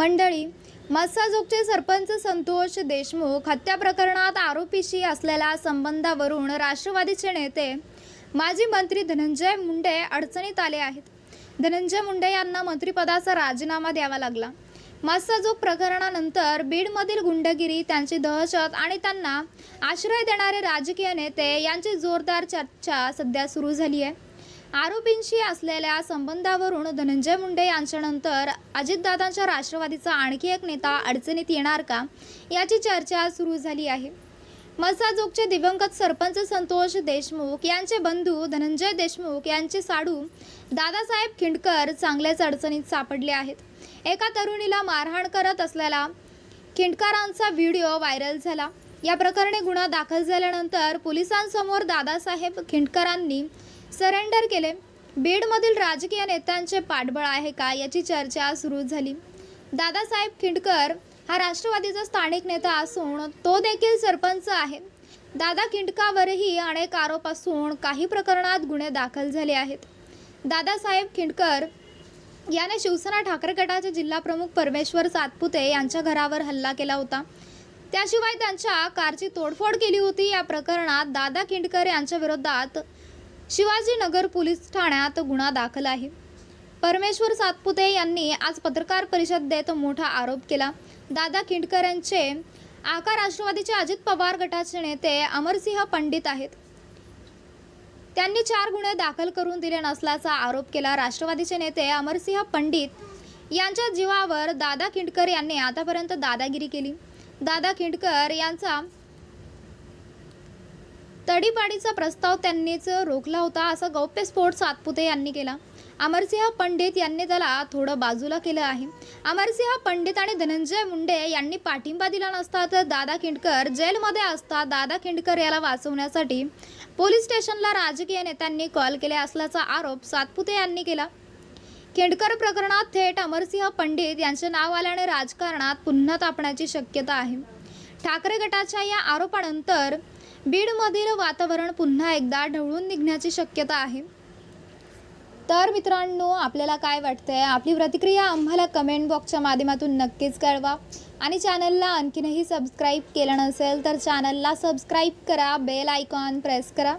मंडळी मस्साजोगचे सरपंच संतोष देशमुख हत्या प्रकरणात आरोपीशी असलेल्या संबंधावरून राष्ट्रवादीचे नेते माजी मंत्री धनंजय मुंडे अडचणीत आले आहेत. धनंजय मुंडे यांना मंत्रिपदाचा राजीनामा द्यावा लागला. मस्साजोग प्रकरणानंतर बीडमधील गुंडगिरी त्यांची दहशत आणि त्यांना आश्रय देणारे राजकीय नेते यांची जोरदार चर्चा सध्या सुरू झाली आहे आरोपींशी असलेल्या संबंधावरून धनंजय मुंडे यांच्यानंतर अजितदादांच्या राष्ट्रवादीचा आणखी एक नेता अडचणीत येणार का? याची चर्चा सुरू झाली आहे. मसाजोगचे दिवंगत सरपंच संतोष देशमुख यांचे बंधू धनंजय देशमुख यांचे साडू दादासाहेब खिंडकर चांगल्याच अडचणीत सापडले आहेत. एका तरुणीला मारहाण करत असलेला खिंडकरांचा व्हिडिओ व्हायरल झाला. या प्रकरणी गुन्हा दाखल झाल्यानंतर पोलिसांसमोर दादासाहेब खिंडकरांनी सरेंडर केले. बीडमधील राजकीय नेत्यांचे पाठबळ आहे का याची चर्चा सुरू झाली. दादासाहेब खिंडकर हा राष्ट्रवादीचा स्थानिक नेता असून तो देखील सरपंच आहे. दादा खिंडकावरही अनेक आरोप असून काही प्रकरणात गुन्हे दाखल झाले आहेत. दादासाहेब खिंडकर याने शिवसेना ठाकरे गटाचे जिल्हाप्रमुख परमेश्वर सातपुते यांच्या घरावर हल्ला केला होता. त्याशिवाय त्यांच्या कारची तोडफोड केली होती या प्रकरणात दादा खिंडकर यांच्या विरोधात शिवाजीनगर पोलीस ठाण्यात गुन्हा दाखल आहे. परमेश्वर सातपुते यांनी आज पत्रकार परिषद देत मोठा आरोप केला. दादा किंडकर यांचे आका राष्ट्रवादीचे अजित पवार गटाचे नेते अमरसिंह पंडित आहेत. त्यांनी चार गुन्हे दाखल करून दिले नसल्याचा आरोप केला. राष्ट्रवादीचे नेते अमरसिंह पंडित यांच्या जीवावर दादा किंडकर यांनी आतापर्यंत दादागिरी केली. दादा किंडकर यांचा तडीपाडीचा प्रस्ताव त्यांनीच रोखला होता असा गौप्यस्फोट सातपुते यांनी केला. अमरसिंह पंडित यांनी त्याला थोडं बाजूला केलं आहे. अमरसिंह पंडित आणि धनंजय मुंडे यांनी पाठिंबा दिला नसता तर दादा खिंडकर जेलमध्ये असता दादा खिंडकर याला वाचवण्यासाठी पोलीस स्टेशनला राजकीय नेत्यांनी कॉल केले असल्याचा आरोप सातपुते यांनी केला. खिंडकर प्रकरणात थेट अमरसिंह पंडित यांचे नाव आल्याने राजकारणात पुन्हा तापण्याची शक्यता आहे. ठाकरे गटाच्या या आरोपानंतर बीडमधील वातावरण पुन्हा एकदा ढवळून निघण्याची शक्यता आहे. तर मित्रांनो आपल्याला काय वाटतंय? आपली प्रतिक्रिया आम्हाला कमेंट बॉक्सच्या माध्यमातून नक्कीच कळवा. आणि चॅनलला आणखीनही सबस्क्राईब केलं नसेल तर चॅनलला सबस्क्राईब करा बेल आयकॉन प्रेस करा.